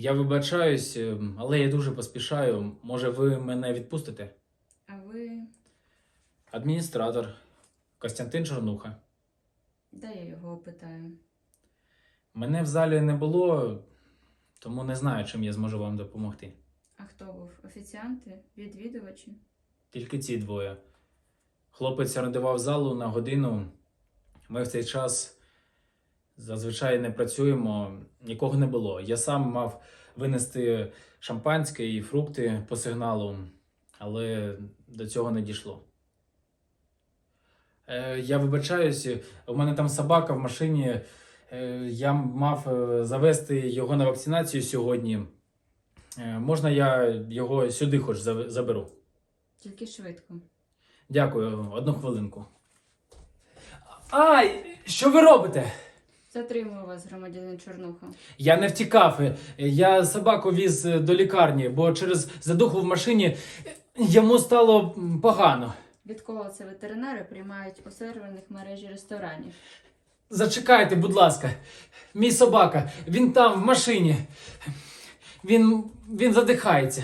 Я вибачаюсь, е, але я дуже поспішаю. Може, ви мене відпустите? А ви. Адміністратор Костянтин Чорнуха. Дай я його опитаю. Мене в залі не було, тому не знаю, чим я зможу вам допомогти. А хто був? Офіціанти? Відвідувачі? Тільки ці двоє. Хлопець орендував залу на годину. Ми в цей час зазвичай не працюємо, нікого не було. Я сам мав винести шампанське і фрукти по сигналу, але до цього не дійшло. Е, я вибачаюсь, у мене там собака в машині. Е, я мав е, завести його на вакцинацію сьогодні. Е, можна я його сюди хоч заберу? Тільки швидко. Дякую, одну хвилинку. Ай, що ви робите? Затримую вас, громадянин Чорнуха. Я не втікав. Я собаку віз е, до лікарні, бо через задуху в машині е, йому стало погано. Відколи це ветеринари приймають у серверних мережі ресторанів. Зачекайте, будь ласка. Мій собака, він там в машині. Він, він задихається.